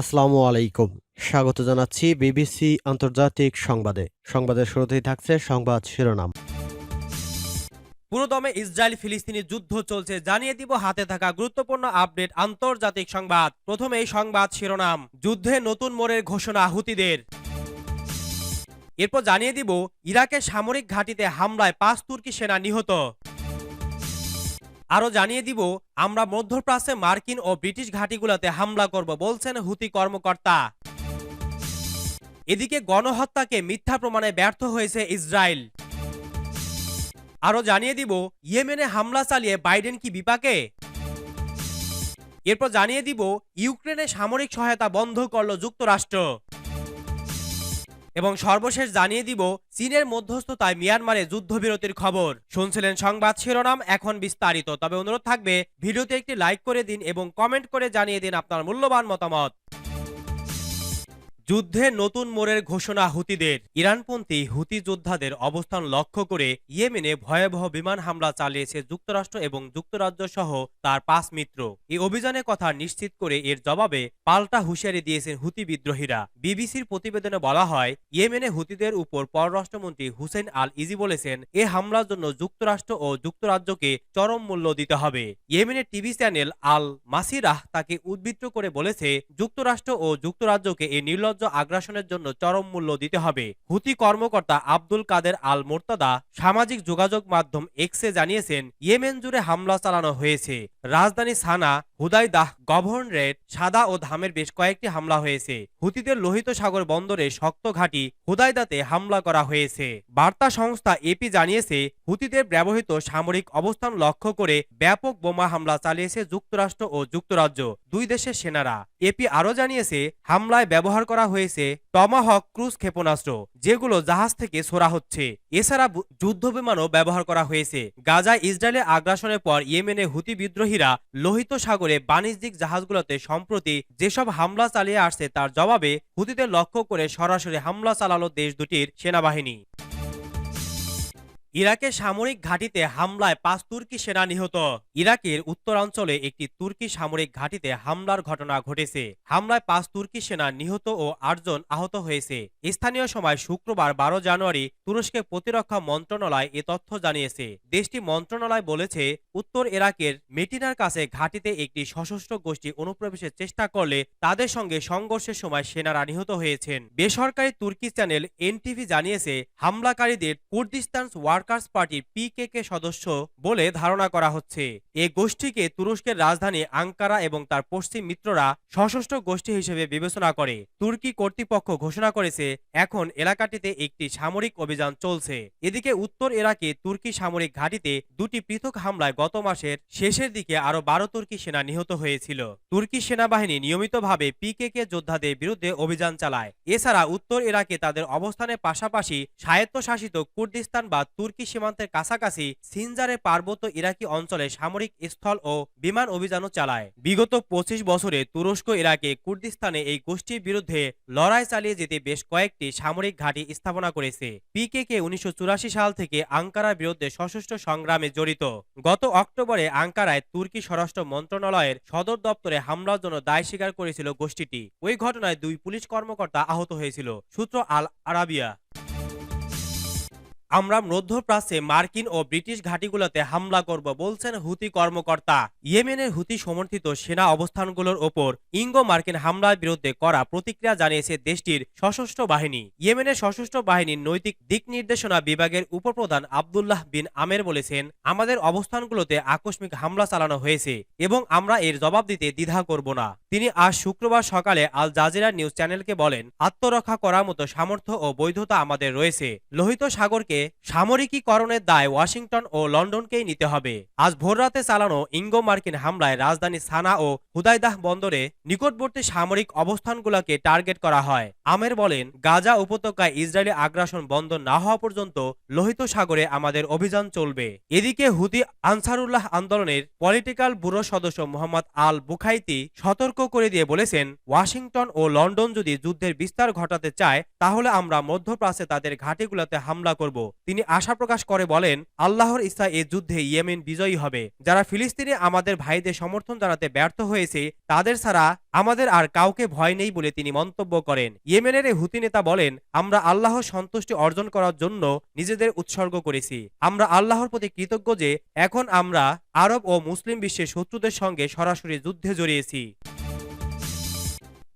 আসসালামু আলাইকুম। স্বাগত জানাচ্ছি বিবিসি আন্তর্জাতিক সংবাদে। সংবাদের শুরুতেই থাকছে সংবাদ শিরোনাম। পুরোদমে ইসরায়েল ফিলিস্তিনি যুদ্ধ চলছে জানিয়ে দিব হাতে থাকা গুরুত্বপূর্ণ আপডেট আন্তর্জাতিক সংবাদ। প্রথমে এই সংবাদ শিরোনাম, যুদ্ধে নতুন মোড়ের ঘোষণা হুতিদের। এরপর জানিয়ে দিব, ইরাকের সামরিক ঘাঁটিতে হামলায় পাঁচ তুর্কি সেনা নিহত। আরও জানিয়ে দিব, আমরা মধ্যপ্রাচ্যে মার্কিন ও ব্রিটিশ ঘাঁটিগুলোতে হামলা করব, বলছেন হুতি কর্মকর্তা। এদিকে গণহত্যাকে মিথ্যা প্রমাণে ব্যর্থ হয়েছে ইসরায়েল। আরও জানিয়ে দিব, ইয়েমেনে হামলা চালিয়ে বাইডেন কি বিপাকে? এরপর জানিয়ে দিব, ইউক্রেনে সামরিক সহায়তা বন্ধ করল যুক্তরাষ্ট্র। এবং সর্বশেষ জানিয়ে দিব, চীনের মধ্যস্থতায় মিয়ানমারে যুদ্ধবিরতির খবর। শুনছিলেন সংবাদ শিরোনাম, এখন বিস্তারিত। তবে অনুরোধ থাকবে, ভিডিওতে একটি লাইক করে দিন এবং কমেন্ট করে জানিয়ে দিন আপনার মূল্যবান মতামত। যুদ্ধে নতুন মোড়ের ঘোষণা হুতিদের। ইরানপন্থী হুতি যোদ্ধাদের অবস্থান লক্ষ্য করে ইয়েমেনে ভয়াবহ বিমান হামলা চালিয়েছে যুক্তরাষ্ট্র এবং যুক্তরাজ্য সহ তার পাঁচ মিত্র। এই অভিযানের কথা নিশ্চিত করে এর জবাবে পাল্টা হুঁশিয়ারি দিয়েছেন হুতি বিদ্রোহীরা। বিবিসির প্রতিবেদনে বলা হয়, ইয়েমেনে হুতিদের উপর পররাষ্ট্রমন্ত্রী হুসেন আল ইজি বলেছেন, এ হামলার জন্য যুক্তরাষ্ট্র ও যুক্তরাজ্যকে চরম মূল্য দিতে হবে। ইয়েমেনের টিভি চ্যানেল আল মাসিরাহ তাকে উদ্বৃত্ত করে বলেছে, যুক্তরাষ্ট্র ও যুক্তরাজ্যকে এই নির্লজ্জ আগ্রাসনের জন্য চরম মূল্য দিতে হবে। হুতি কর্মকর্তা আব্দুল কাদের আল মোর্তাদা সামাজিক যোগাযোগ মাধ্যম এক্সে জানিয়েছেন, ইয়েমেন জুড়ে হামলা চালানো হয়েছে। রাজধানী সানা, হুদাইদাহ গভর্নরেট সাদা ও ধামের বেশ কয়েকটি হামলা হয়েছে। হুতিদের লোহিত সাগর বন্দরে শক্ত ঘাঁটি হুদাইদাতে হামলা করা হয়েছে। বার্তা সংস্থা এপি জানিয়েছে, হুতিদের ব্যবহৃত সামরিক অবস্থান লক্ষ্য করে ব্যাপক বোমা হামলা চালিয়েছে যুক্তরাষ্ট্র ও যুক্তরাজ্য, দুই দেশের সেনারা। এপি আরও জানিয়েছে, হামলায় ব্যবহার করা হয়েছে টমাহক ক্রুজ ক্ষেপণাস্ত্র। যেগুলো জাহাজ থেকে ছোড়া হচ্ছে। এছাড়া যুদ্ধ বিমানও ব্যবহার করা হয়েছে। গাজা ইসরায়েলের আগ্রাসনের পর ইয়েমেনে হুতি বিদ্রোহীরা লোহিত সাগরে বাণিজ্যিক জাহাজগুলোতে সম্প্রতি যেসব হামলা চালিয়ে আসছে তার জবাবে হুতিদের লক্ষ্য করে সরাসরি হামলা চালালো দেশ দুটির সেনাবাহিনী। ইরাকের সামরিক ঘাঁটিতে হামলায় পাঁচ তুর্কি সেনা নিহত। ইরাকের উত্তরাঞ্চলে একটি তুর্কি সামরিক ঘাঁটিতে হামলার ঘটনা ঘটেছে। হামলায় পাঁচ তুর্কি সেনা নিহত ও আটজন আহত হয়েছে। স্থানীয় সময় শুক্রবার বারো জানুয়ারি তুরস্কের প্রতিরক্ষা মন্ত্রণালয় এ তথ্য জানিয়েছে। দেশটি মন্ত্রণালয় বলেছে, উত্তর ইরাকের মেটিনার কাছে ঘাঁটিতে একটি সশস্ত্র গোষ্ঠী অনুপ্রবেশের চেষ্টা করলে তাদের সঙ্গে সংঘর্ষের সময় সেনারা নিহত হয়েছেন। বেসরকারি তুর্কি চ্যানেল এনটিভি জানিয়েছে, হামলাকারীদের কুর্দিস্তান ওয়ার্কার্স পার্টির পিকেকে সদস্য বলে ধারণা করা হচ্ছে। এ গোষ্ঠীকে তুরস্কের রাজধানী আঙ্কারা এবং তার পশ্চিম মিত্ররা সশস্ত্র গোষ্ঠী হিসেবে বিবেচনা করে। তুর্কি কর্তৃপক্ষ ঘোষণা করেছে, এখন এলাকাটিতে একটি সামরিক অভিযান চলছে। এদিকে উত্তর ইরাকে তুর্কি সামরিক ঘাঁটিতে দুটি পৃথক হামলায় গত মাসের শেষের দিকে আরও বারো তুর্কি সেনা নিহত হয়েছিল। তুর্কি সেনাবাহিনী নিয়মিতভাবে পিকেকে যোদ্ধাদের বিরুদ্ধে অভিযান চালায়। এছাড়া উত্তর ইরাকে তাদের অবস্থানের পাশাপাশি স্বায়ত্তশাসিত কুর্দিস্তান বা তুর্কি সীমান্তের কাছাকাছি সিনজারে পার্বত্য ইরাকি অঞ্চলে সামরিক স্থল ও বিমান অভিযানও চালায়। বিগত পঁচিশ বছরে তুরস্ক ইরাকে কুর্দিস্তানে এই গোষ্ঠীর বিরুদ্ধে লড়াই চালিয়ে যেতে বেশ কয়েকটি সামরিক ঘাঁটি স্থাপনা করেছে। পিকেকে উনিশশো সাল থেকে আঙ্কারার বিরুদ্ধে সশস্ত্র সংগ্রামে জড়িত। গত অক্টোবরে আঙ্কারায় তুর্কি স্বরাষ্ট্র মন্ত্রণালয়ের সদর দপ্তরে হামলার জন্য দায় স্বীকার করেছিল গোষ্ঠীটি। ওই ঘটনায় দুই পুলিশ কর্মকর্তা আহত হয়েছিল। সূত্র আল আরাবিয়া আমরা মধ্যপ্রাচ্যে মার্কিন ও ব্রিটিশ ঘাঁটিগুলোতে হামলা করব বলছেন হুতি কর্মকর্তা। ইয়েমেনের হুতি সমর্থিত সেনা অবস্থানগুলোর ওপর ইঙ্গো মার্কিন হামলার বিরুদ্ধে করা প্রতিক্রিয়া জানিয়েছে দেশটির সশস্ত্র বাহিনী। ইয়েমেনের সশস্ত্র বাহিনীর নৈতিক দিক নির্দেশনা বিভাগের উপপ্রধান আবদুল্লাহ বিন আমের বলেছেন, আমাদের অবস্থানগুলোতে আকস্মিক হামলা চালানো হয়েছে এবং আমরা এর জবাব দিতে দ্বিধা করব না। তিনি আজ শুক্রবার সকালে আল জাজিরা নিউজ চ্যানেলকে বলেন, আত্মরক্ষা করার মতো সামর্থ্য ও বৈধতা আমাদের রয়েছে। লোহিত সাগরকে সামরিকীকরণের দায় ওয়াশিংটন ও লন্ডনকেই নিতে হবে। আজ ভোররাতে চালানো ইঙ্গো মার্কিন হামলায় রাজধানী সানা ও হুদাইদাহ বন্দরে নিকটবর্তী সামরিক অবস্থানগুলোকে টার্গেট করা হয়। আমের বলেন, গাজা উপত্যকায় ইসরায়েলি আগ্রাসন বন্ধ না হওয়া পর্যন্ত লোহিত সাগরে আমাদের অভিযান চলবে। এদিকে হুদি আনসারুল্লাহ আন্দোলনের পলিটিক্যাল ব্যুরো সদস্য মোহাম্মদ আল বুখাইতি সতর্ক করে দিয়ে বলেছেন, ওয়াশিংটন ও লন্ডন যদি যুদ্ধের বিস্তার ঘটাতে চায়, তাহলে আমরা মধ্যপ্রাচ্যে তাদের ঘাঁটিগুলোতে হামলা করব। তিনি আশা প্রকাশ করে বলেন, আল্লাহর ইচ্ছা এ যুদ্ধে ইয়েমেন বিজয়ী হবে। যারা ফিলিস্তিনে আমাদের ভাইদের সমর্থন জানাতে ব্যর্থ হয়েছে, তাদের ছাড়া আমাদের আর কাউকে ভয় নেই বলে তিনি মন্তব্য করেন। ইয়েমেনের হুতি নেতা বলেন, আমরা আল্লাহর সন্তুষ্টি অর্জন করার জন্য নিজেদের উৎসর্গ করেছি। আমরা আল্লাহর প্রতি কৃতজ্ঞ যে এখন আমরা আরব ও মুসলিম বিশ্বের শত্রুদের সঙ্গে সরাসরি যুদ্ধে জড়িয়েছি।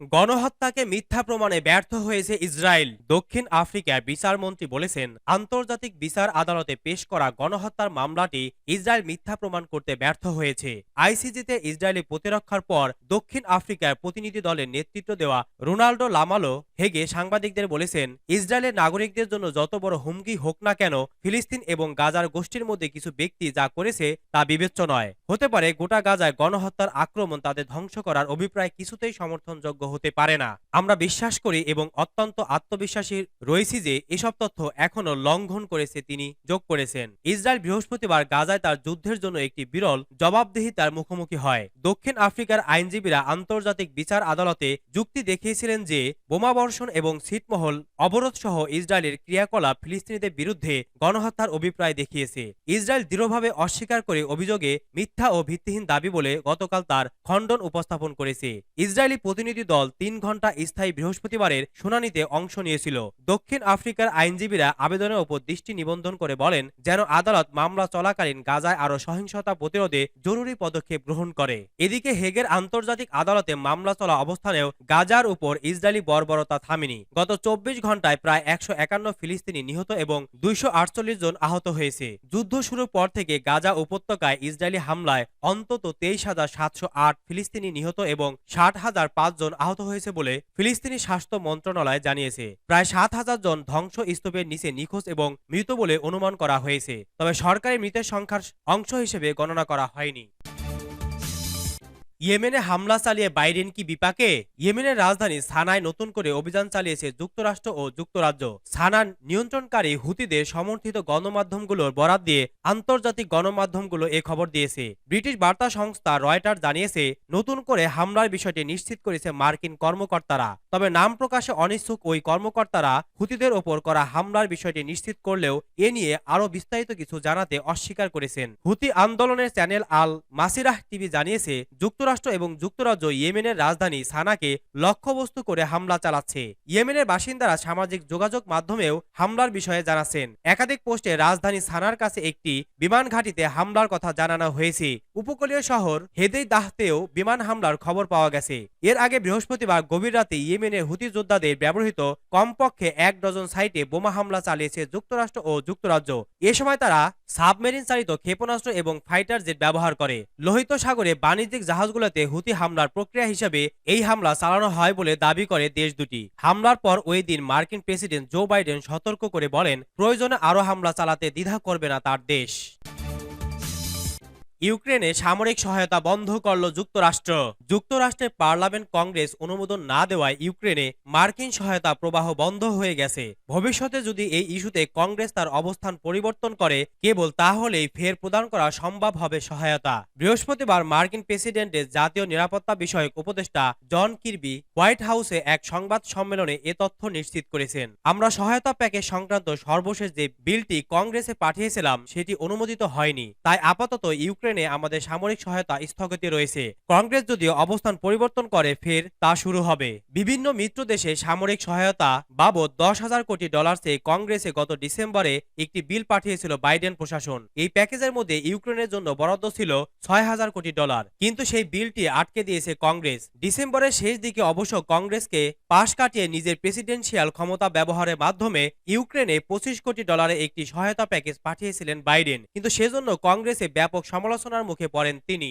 গণহত্যাকে মিথ্যা প্রমাণে ব্যর্থ হয়েছে ইসরায়েল। দক্ষিণ আফ্রিকার বিচারমন্ত্রী বলেছেন, আন্তর্জাতিক বিচার আদালতে পেশ করা গণহত্যার মামলাটি ইসরায়েল মিথ্যা প্রমাণ করতে ব্যর্থ হয়েছে। আইসিজিতে ইসরায়েলি প্রতিরক্ষার পর দক্ষিণ আফ্রিকার প্রতিনিধি দলের নেতৃত্ব দেওয়া রোনাল্ডো লামালো হেগে সাংবাদিকদের বলেছেন, ইসরায়েলের নাগরিকদের জন্য যত বড় হুমকি হোক না কেন, ফিলিস্তিন এবং গাজার গোষ্ঠীর মধ্যে কিছু ব্যক্তি যা করেছে তা বিবেচ্য নয়। হতে পারে গোটা গাজায় গণহত্যার আক্রমণ তাদের ধ্বংস করার অভিপ্রায় কিছুতেই সমর্থনযোগ্য হতে পারে না। আমরা বিশ্বাস করি এবং অত্যন্ত আত্মবিশ্বাসী রয়েছি যে এসব তথ্য এখনও লঙ্ঘন করেছে তিনি যোগ করেছেন। ইসরায়েল বৃহস্পতিবার গাজায় তার যুদ্ধের জন্য একটি বিরল জবাবদিহিতার মুখোমুখি হয়। দক্ষিণ আফ্রিকার আইনজীবীরা আন্তর্জাতিক বিচার আদালতে যুক্তি দেখিয়েছিলেন যে বোমাবর্ষণ এবং ছিটমহল অবরোধ সহ ইসরায়েলের ক্রিয়াকলাপ ফিলিস্তিনিদের বিরুদ্ধে গণহত্যার অভিপ্রায় দেখিয়েছে। ইসরায়েল দৃঢ়ভাবে অস্বীকার করে অভিযোগে মিথ্যা ও ভিত্তিহীন দাবি বলে গতকাল তার খণ্ডন উপস্থাপন করেছে। ইসরায়েলি প্রতিনিধি দল তিন ঘণ্টা স্থায়ী বৃহস্পতিবারের শুনানিতে অংশ নিয়েছিল। দক্ষিণ আফ্রিকার আইনজীবীরা আবেদনের ওপর দৃষ্টি নিবন্ধন করে বলেন, যেন আদালত মামলা চলাকালীন গাজায় আরও সহিংসতা প্রতিরোধে জরুরি পদক্ষেপ গ্রহণ করে। এদিকে হেগের আন্তর্জাতিক আদালতে মামলা চলা অবস্থানেও গাজার উপর ইসরায়েলি বর্বরতা থামেনি। গত চব্বিশ ঘন্টায় প্রায় একশো একান্ন ফিলিস্তিনি নিহত এবং দুইশো আটচল্লিশ জন আহত হয়েছে। যুদ্ধ শুরুর পর থেকে গাজা উপত্যকায় ইসরায়েলি হামলায় অন্তত তেইশ হাজার সাতশো আট ফিলিস্তিনি নিহত এবং ষাট হাজার পাঁচ জন আহত হয়েছে বলে ফিলিস্তিনি স্বাস্থ্য মন্ত্রণালয় জানিয়েছে। প্রায় সাত হাজার জন ধ্বংস স্তূপের নিচে নিখোঁজ এবং মৃত বলে অনুমান করা হয়েছে। তবে সরকারি মৃতের সংখ্যার অংশ হিসেবে গণনা করা হয়নি। ইয়েমেনে হামলা চালিয়ে বাইডেন কি বিপাকে? ইয়েমেনের রাজধানী সানায় নতুন করে অভিযান চালিয়েছে যুক্তরাষ্ট্র ও যুক্তরাজ্য। সানার নিয়ন্ত্রণকারী হুতিদের সমর্থিত গণমাধ্যমগুলোর বরাত দিয়ে আন্তর্জাতিক গণমাধ্যমগুলো এ খবর দিয়েছে। ব্রিটিশ বার্তা সংস্থা রয়টার জানিয়েছে, নতুন করে হামলার বিষয়টি নিশ্চিত করেছে মার্কিন কর্মকর্তারা। তবে নাম প্রকাশে অনিচ্ছুক ওই কর্মকর্তারা হুতিদের ওপর করা হামলার বিষয়টি নিশ্চিত করলেও এ নিয়ে আরও বিস্তারিত কিছু জানাতে অস্বীকার করেছেন। হুতি আন্দোলনের চ্যানেল আল মাসিরাহ টিভি জানিয়েছে, যুক্তরাষ্ট্র এবং যুক্তরাজ্য ইয়েমেনের রাজধানী সানাকে লক্ষ্যবস্তু করে হামলা চালাচ্ছে। ইয়েমেনের বাসিন্দারা সামাজিক যোগাযোগ মাধ্যমেও হামলার বিষয়ে জানাচ্ছেন। একাধিক পোস্টে রাজধানী সানার কাছে একটি বিমান ঘাঁটিতে হামলার কথা জানানো হয়েছে। উপকূলীয় শহর হেদেই দাহতেও বিমান হামলার খবর পাওয়া গেছে। এর আগে বৃহস্পতিবার গভীর রাতে ইয়েমেনের হুতি যোদ্ধাদের ব্যবহৃত কমপক্ষে এক ডজন সাইটে বোমা হামলা চালিয়েছে যুক্তরাষ্ট্র ও যুক্তরাজ্য। এ সময় তারা সাবমেরিন চালিত ক্ষেপণাস্ত্র এবং ফাইটার জেট ব্যবহার করে। লোহিত সাগরে বাণিজ্যিক জাহাজগুলোতে হুতি হামলার প্রক্রিয়া হিসেবে এই হামলা চালানো হয় বলে দাবি করে দেশ দুটি। হামলার পর ওই দিন মার্কিন প্রেসিডেন্ট জো বাইডেন সতর্ক করে বলেন, প্রয়োজনে আরও হামলা চালাতে দ্বিধা করবে না তার দেশ। ইউক্রেনে সামরিক সহায়তা বন্ধ করল যুক্তরাষ্ট্র। যুক্তরাষ্ট্রের পার্লামেন্ট কংগ্রেস অনুমোদন না দেওয়ায় ইউক্রেনে মার্কিন সহায়তা প্রবাহ বন্ধ হয়ে গেছে। ভবিষ্যতে যদি এই ইস্যুতে কংগ্রেস তার অবস্থান পরিবর্তন করে কেবল তাহলেই ফের প্রদান করা সম্ভব হবে সহায়তা। বৃহস্পতিবার মার্কিন প্রেসিডেন্টের জাতীয় নিরাপত্তা বিষয়ক উপদেষ্টা জন কিরবি হোয়াইট হাউসে এক সংবাদ সম্মেলনে এ তথ্য নিশ্চিত করেছেন। আমরা সহায়তা প্যাকেজ সংক্রান্ত সর্বশেষ যে বিলটি কংগ্রেসে পাঠিয়েছিলাম সেটি অনুমোদিত হয়নি। তাই আপাতত ইউক্রেনে আমাদের সামরিক সহায়তা স্থগিত রয়েছে। কংগ্রেস যদিও অবস্থান পরিবর্তন করে, ফের তা শুরু হবে। বিভিন্ন মিত্র দেশে সামরিক সহায়তা বাবদ দশ হাজার কোটি ডলার চেয়ে কংগ্রেসে গত ডিসেম্বরে একটি বিল পাঠিয়েছিল বাইডেন প্রশাসন। এই প্যাকেজের মধ্যে ইউক্রেনের জন্য বরাদ্দ ছিল ছয় হাজার কোটি ডলার। কিন্তু সেই বিলটি আটকে দিয়েছে কংগ্রেস। ডিসেম্বরের শেষ দিকে অবশ্য কংগ্রেসকে পাশ কাটিয়ে নিজের প্রেসিডেন্সিয়াল ক্ষমতা ব্যবহারের মাধ্যমে ইউক্রেনে পঁচিশ কোটি ডলারের একটি সহায়তা প্যাকেজ পাঠিয়েছিলেন বাইডেন। কিন্তু সেজন্য কংগ্রেসে ব্যাপক সমালোচনার মুখে পড়েন তিনি।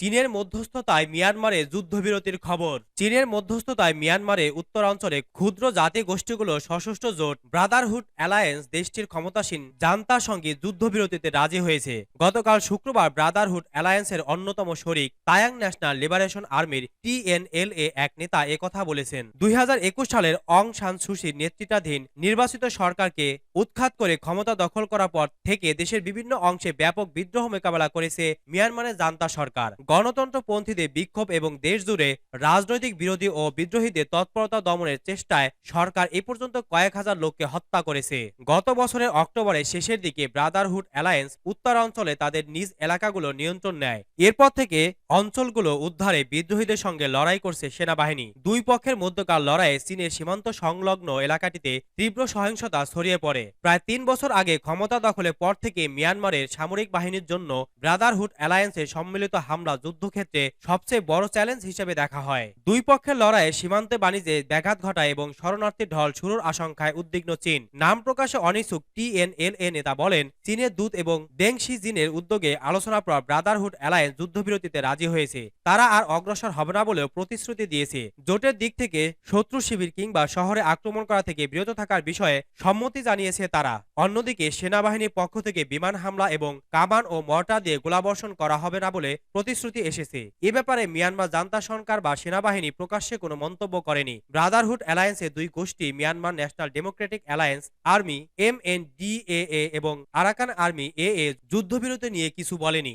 চীনের মধ্যস্থতায় মিয়ানমারে যুদ্ধবিরতির খবর। চীনের মধ্যস্থতায় মিয়ানমারে উত্তরাঞ্চলে ক্ষুদ্র জাতি গোষ্ঠীগুলো সশস্ত্র জোট, ব্রাদারহুড অ্যালায়েন্স দেশটির ক্ষমতাসীন জান্তার সঙ্গে যুদ্ধবিরতিতে রাজি হয়েছে। গতকাল শুক্রবার ব্রাদারহুড অ্যালায়েন্সের অন্যতম শরিক তায়াং ন্যাশনাল লিবারেশন আর্মির টিএনএলএ এক নেতা একথা বলেছেন। দুই হাজার একুশ সালের অং সান সুশির নেতৃত্বাধীন নির্বাচিত সরকারকে উৎখাত করে ক্ষমতা দখল করার পর থেকে দেশের বিভিন্ন অংশে ব্যাপক বিদ্রোহ মোকাবেলা করেছে মিয়ানমারের জান্তা সরকার। গণতন্ত্রপন্থীদের বিক্ষোভ এবং দেশজুড়ে রাজনৈতিক বিরোধী ও বিদ্রোহীদের তৎপরতা দমনের চেষ্টায় সরকার এ পর্যন্ত কয়েক হাজার লোককে হত্যা করেছে। গত বছরের অক্টোবরের শেষের দিকে ব্রাদারহুড অ্যালায়েন্স উত্তরাঞ্চলে তাদের নিজ এলাকাগুলো নিয়ন্ত্রণ নেয়। এরপর থেকে অঞ্চলগুলো উদ্ধারে বিদ্রোহীদের সঙ্গে লড়াই করছে সেনাবাহিনী। দুই পক্ষের মধ্যকার লড়াইয়ে চীনের সীমান্ত সংলগ্ন এলাকাটিতে তীব্র সহিংসতা ছড়িয়ে পড়ে। প্রায় তিন বছর আগে ক্ষমতা দখলের পর থেকে মিয়ানমারের সামরিক বাহিনীর জন্য ব্রাদারহুড অ্যালায়েন্সের সম্মিলিত হামলা যুদ্ধক্ষেত্রে সবচেয়ে বড় চ্যালেঞ্জ হিসেবে দেখা হয়। দুই পক্ষের লড়াইয়ে সীমান্তে বাণিজ্যে ব্যাঘাত ঘটায় এবং শরণার্থী ঢল শুরুর আশঙ্কায় উদ্বিগ্ন চীন। নাম প্রকাশে অনিচ্ছুক টিএনএলএ নেতা বলেন, চীনের দূত এবং ডেং শি জিনের উদ্যোগে আলোচনার পর ব্রাদারহুড অ্যালায়েন্স যুদ্ধবিরতিতে রাজি হয়েছে। তারা আর অগ্রসর হবে না বলেও প্রতিশ্রুতি দিয়েছে। জোটের দিক থেকে শত্রু শিবির কিংবা শহরে আক্রমণ করা থেকে বিরত থাকার বিষয়ে সম্মতি জানিয়েছে তারা। অন্যদিকে সেনাবাহিনীর পক্ষ থেকে বিমান হামলা এবং কামান ও মর্টা দিয়ে গোলাবর্ষণ করা হবে না বলে প্রতিশ্রুতি এসেছে। এ ব্যাপারে মিয়ানমার জান্তা সরকার বা সেনাবাহিনী প্রকাশ্যে কোনো মন্তব্য করেনি। ব্রাদারহুড অ্যালায়েন্সে দুই গোষ্ঠী, Myanmar national democratic alliance army, M N D A এবং আরাকান আর্মি এ এ যুদ্ধবিরতি নিয়ে কিছু বলেনি।